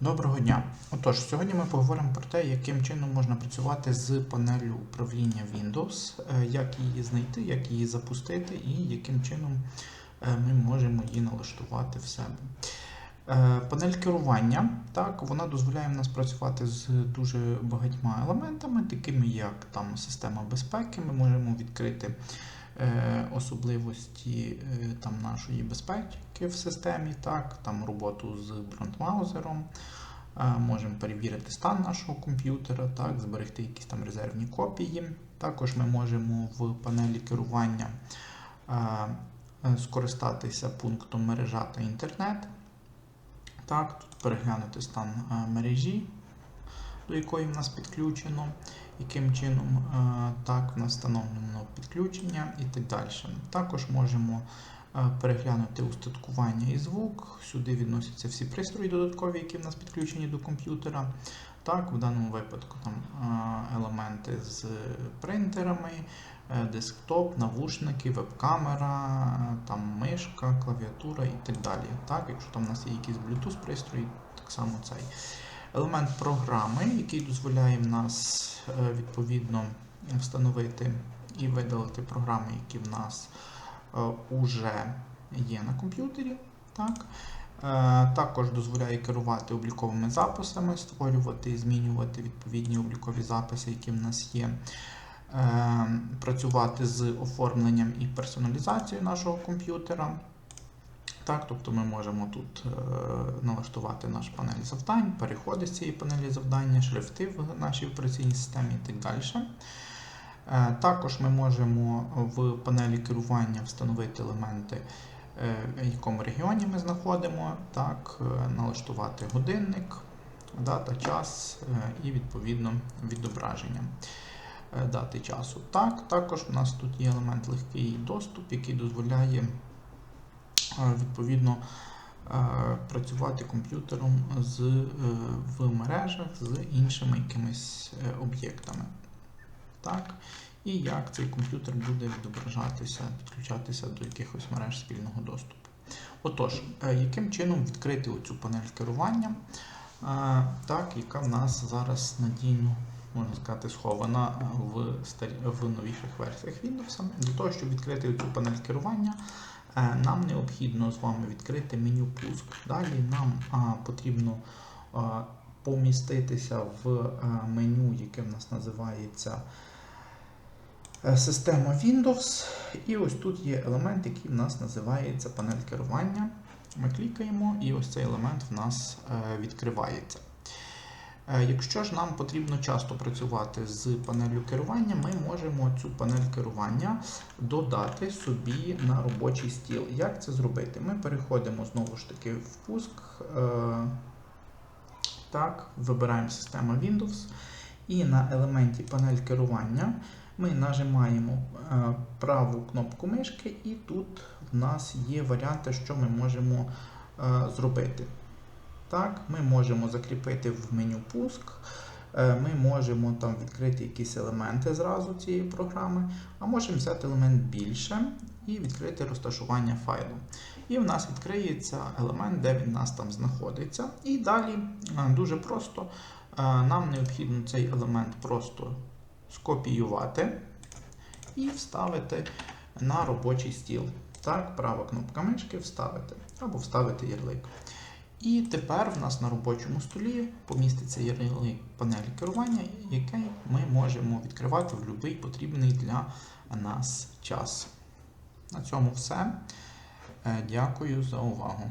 Доброго дня. Отож, сьогодні ми поговоримо про те, яким чином можна працювати з панелью управління Windows, е, як її знайти, як її запустити і яким чином е, ми можемо її налаштувати в себе. Е, Панель керування, так, вона дозволяє нас працювати з дуже багатьма елементами, такими як там система безпеки. Ми можемо відкрити особливості е, там, нашої безпеки в системі, так, там роботу з бронтмаузером. Е, Можемо перевірити стан нашого комп'ютера, так, зберегти якісь там резервні копії. Також ми можемо в панелі керування е, е, скористатися пунктом мережа та інтернет. Так, тут переглянути стан е, мережі, до якої в нас підключено, яким чином е, так, встановлено підключення і так далі. Також можемо е, переглянути устаткування і звук. Сюди відносяться всі пристрої додаткові, які в нас підключені до комп'ютера. Так, в даному випадку там е, елементи з принтерами, десктоп, навушники, веб-камера, там мишка, клавіатура і так далі. Так, якщо там у нас є якісь Bluetooth пристрої, так само цей елемент програми, який дозволяє в нас е, відповідно встановити і видалити програми, які в нас вже є на комп'ютері. Так. Е, Також дозволяє керувати обліковими записами, створювати і змінювати відповідні облікові записи, які в нас є. Е, Працювати з оформленням і персоналізацією нашого комп'ютера. Так, тобто ми можемо тут е, налаштувати наш панель завдань, переходи з цієї панелі завдання, шрифти в нашій операційній системі і так далі. Е, Також ми можемо в панелі керування встановити елементи, е, в якому регіоні ми знаходимо, так, е, налаштувати годинник, дата, час е, і відповідно відображення е, дати часу. Так, також у нас тут є елемент легкий доступ, який дозволяє відповідно е, працювати комп'ютером з, е, в мережах з іншими якимись е, об'єктами. Так. І як цей комп'ютер буде відображатися, підключатися до якихось мереж спільного доступу. Отож, яким чином відкрити оцю панель керування, так, яка в нас зараз надійно, можна сказати, схована в, в новіших версіях Windows. Для того, щоб відкрити цю панель керування, нам необхідно з вами відкрити меню пуск. Далі нам потрібно поміститися в меню, яке в нас називається е, система Windows. І ось тут є елемент, який в нас називається панель керування. Ми клікаємо, і ось цей елемент в нас е, відкривається. Е, Якщо ж нам потрібно часто працювати з панелью керування, ми можемо цю панель керування додати собі на робочий стіл. Як це зробити? Ми переходимо знову ж таки в пуск. е, Так, вибираємо система Windows. І на елементі панель керування ми нажимаємо е, праву кнопку мишки, і тут в нас є варіанти, що ми можемо зробити. Так, ми можемо закріпити в меню пуск. е, Ми можемо там відкрити якісь елементи зразу цієї програми, а можемо взяти елемент більше і відкрити розташування файлу. І в нас відкриється елемент, де він у нас там знаходиться. І далі е, дуже просто е, нам необхідно цей елемент просто скопіювати і вставити на робочий стіл. Так, права кнопка мишки вставити або вставити ярлик. І тепер в нас на робочому столі поміститься ярлик панелі керування, який ми можемо відкривати в будь-який потрібний для нас час. На цьому все. Е, Дякую за увагу.